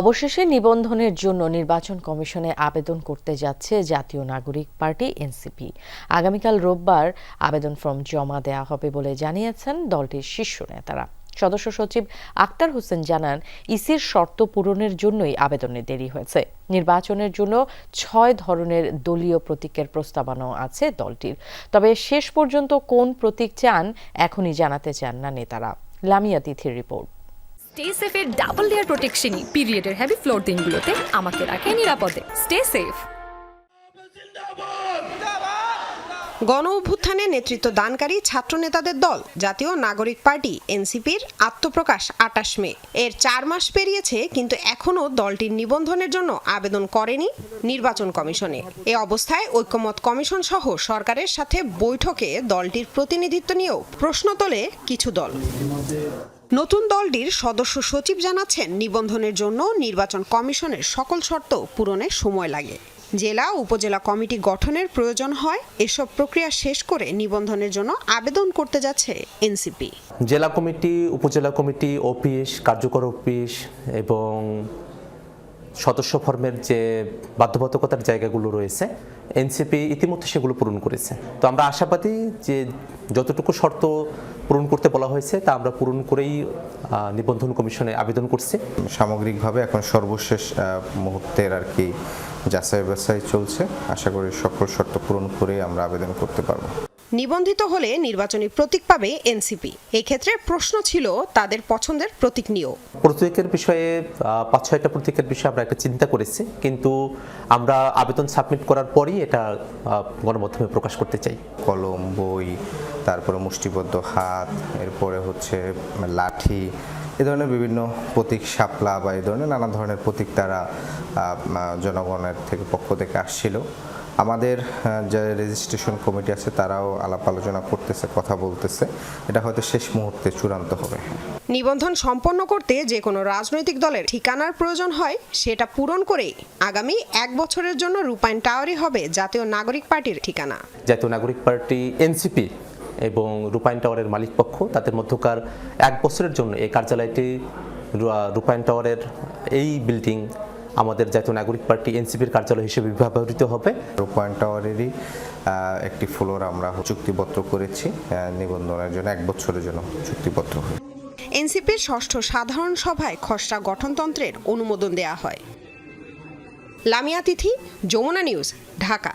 অবশেষে নিবন্ধনের জন্য নির্বাচন কমিশনে আবেদন করতে যাচ্ছে জাতীয় নাগরিক পার্টি, এনসিপি। আগামীকাল রোববার আবেদন ফর্ম জমা দেওয়া হবে বলে জানিয়েছেন দলটির শীর্ষ নেতারা। সদস্য সচিব আক্তার হোসেন জানান, ইসির শর্ত পূরণের জন্যই আবেদনে দেরি হয়েছে। নির্বাচনের জন্য ছয় ধরনের দলীয় প্রতীকের প্রস্তাবনাও আছে দলটির। তবে শেষ পর্যন্ত কোন প্রতীক চান, এখনই জানাতে চান না নেতারা। লামিয়া তিথির রিপোর্ট। স্টে ডাবল লেয়ার প্রোটেকশনই পিরিয়ডের হেভি ফ্লোর দিনগুলোতে আমাকে রাখে নিরাপদে। স্টে সেফ গণ অভ্যুত্থানে নেতৃত্ব দানকারী ছাত্র নেতাদের দল, জাতীয় নাগরিক পার্টি, এনসিপির আত্মপ্রকাশ আটাশ মে। এর চার মাস পেরিয়েছে, কিন্তু এখনও দলটির নিবন্ধনের জন্য আবেদন করেনি নির্বাচন কমিশনে। এ অবস্থায় ঐক্যমত কমিশন সহ সরকারের সাথে বৈঠকে দলটির প্রতিনিধিত্ব নিয়েও প্রশ্ন তোলে কিছু দল। নতুন দলটির সদস্য সচিব জানাচ্ছেন, নিবন্ধনের জন্য নির্বাচন কমিশনের সকল শর্ত পূরণে সময় লাগে। জেলা, উপজেলা কমিটি গঠনের প্রয়োজন হয়। এসব প্রক্রিয়া শেষ করে নিবন্ধনের জন্য আবেদন করতে যাচ্ছে এনসিপি। জেলা কমিটি, উপজেলা কমিটি, অফিস, কার্যকর অফিস এবং সদস্য ফর্মের যে বাধ্যবাধকতার জায়গাগুলো রয়েছে, এনসিপি ইতিমধ্যে সেগুলো পূরণ করেছে। তো আমরা আশাবাদী যে যতটুকু শর্ত পূরণ করতে বলা হয়েছে, তা আমরা পূরণ করেই নিবন্ধন কমিশনে আবেদন করছি। সামগ্রিকভাবে এখন সর্বশেষ মুহূর্তের আর কি যাচাই বাছাই চলছে। আশা করি সকল শর্ত পূরণ করে আমরা আবেদন করতে পারব। নিবন্ধিত হলে নির্বাচনী প্রতীক পাবে এনসিপি। এক্ষেত্রে প্রশ্ন ছিল তাদের পছন্দের প্রতীক নিয়েও। প্রতীকের বিষয়ে পাঁচ ছয়টা প্রতীকের বিষয়ে আমরা একটা চিন্তা করেছি কিন্তু আমরা আবেদন সাবমিট করার পরই এটা গণমাধ্যমে প্রকাশ করতে চাই। কলম বই তারপরে মুষ্টিবদ্ধ হাত এরপরে হচ্ছে লাঠি এ ধরনের বিভিন্ন প্রতীক শাপলা বা এই ধরনের নানা ধরনের প্রতীক তারা জনগণের থেকে পক্ষ থেকে আসছিল। আমাদের যে রেজিস্ট্রেশন কমিটি আছে তারাও আলাপ আলোচনা করতেছে কথা বলতেছে। এটা হয়তো শেষ মুহূর্তে চূড়ান্ত হবে। নিবন্ধন সম্পন্ন করতে যে কোনো রাজনৈতিক দলের ঠিকানার প্রয়োজন হয় সেটা পূরণ করেই আগামী এক বছরের জন্য রূপায়ণ টাওয়ারই হবে জাতীয় নাগরিক পার্টির ঠিকানা। জাতীয় নাগরিক পার্টি এনসিপি এবং রূপায়ণ টাওয়ারের মালিক পক্ষ তাদের মধ্যকার এক বছরের জন্য এই কার্যালয়টি রূপায়ণ টাওয়ারের এই বিল্ডিং আমাদের জাতীয় নাগরিক পার্টি এনসিপির কার্যালয় হিসেবে ব্যবহৃত হবে। পয়েন্ট টাওয়ারেরই একটি ফ্লোর আমরা চুক্তিপত্র করেছি নিবন্ধনের জন্য এক বছরের জন্য চুক্তিপত্র এনসিপির ষষ্ঠ সাধারণ সভায় খসড়া গঠনতন্ত্রের অনুমোদন দেয়া হয়। লামিয়া তিথি যমুনা নিউজ ঢাকা।